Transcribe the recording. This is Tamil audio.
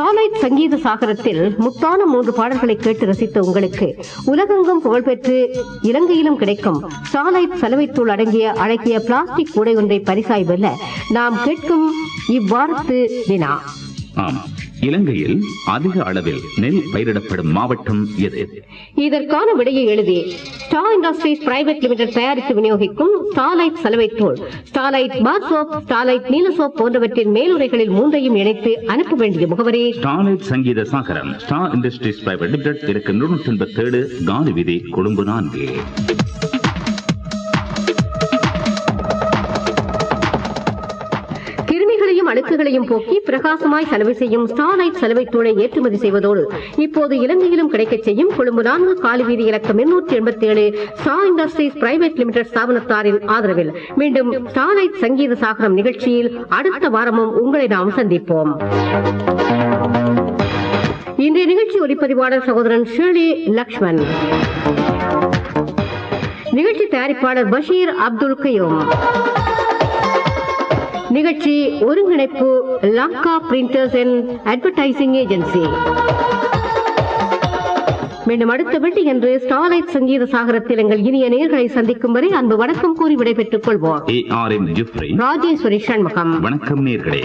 ஸ்டார்லைட் சங்கீத சாகரத்தில் முத்தான மூன்று பாடல்களை கேட்டு ரசித்த உங்களுக்கு உலகெங்கும் புகழ்பெற்று இலங்கையிலும் கிடைக்கும் ஸ்டார்லைட் சலவைத்தூள் அடங்கிய அழகிய பிளாஸ்டிக் கூடை ஒன்றை பரிசாய் வெல்ல நாம் கேட்கும் இவ்வாரத்து வினா. ஆம். இலங்கையில் அதிக அளவில் நெல் பயிரிடப்படும் மாவட்டம் எது? இதற்கான விடையை எழுதி ஸ்டார் இண்டஸ்ட்ரீஸ் பிரைவேட் லிமிடெட் தயாரித்து விநியோகிக்கும் ஸ்டார்லைட் சலவைத்தூள் ஸ்டார்லைட் பாத் சோப் ஸ்டார்லைட் நீல சோப் போன்றவற்றின் மேலுரைகளில் மூன்றையும் இணைத்து அனுப்ப வேண்டிய முகவரி. Starlight Sangeetha Sagaram Star industries private limited இருக்கு நூற்றி எண்பத்தி ஏழு காலி வீதி கொழும்பு நான்கு. அழுக்குகளையும் போக்கி பிரகாசமாய் சலவை செய்யும் ஸ்டார்லைட் சலவை தூளை ஏற்றுமதி செய்வதோடு இப்போது இலங்கையிலும் கிடைக்கச் செய்யும் கொழும்பு நான்கு காலிவீதி இலக்கம் எண்ணூற்றி எண்பத்தி ஏழு ஸ்டார் இண்டஸ்ட்ரீஸ் பிரைவேட் லிமிடெட் ஸ்தாபனத்தாரின் ஆதரவில். மீண்டும் ஸ்டார்லைட் சங்கீத சாகரம் நிகழ்ச்சியில் அடுத்த வாரமும் உங்களை நாம் சந்திப்போம். இன்றைய நிகழ்ச்சி ஒலிப்பதிவாளர் சகோதரன் ஷிர்லி லக்ஷ்மண் நிகழ்ச்சி தயாரிப்பாளர் பஷீர் அப்துல் கயூம். நிகழ்ச்சி ஒருங்கிணைப்பு Lanka printers and advertising agency மீண்டும் அடுத்த வெள்ளி என்று ஸ்டார்லைட் சங்கீத சாகரத்தில் எங்கள் இனிய நேர்களை சந்திக்கும் வரை அன்பு வணக்கம் கூறி விடைபெற்றுக் கொள்வோம். ராஜேஸ்வரி சண்முகம். வணக்கம் நேர்களே.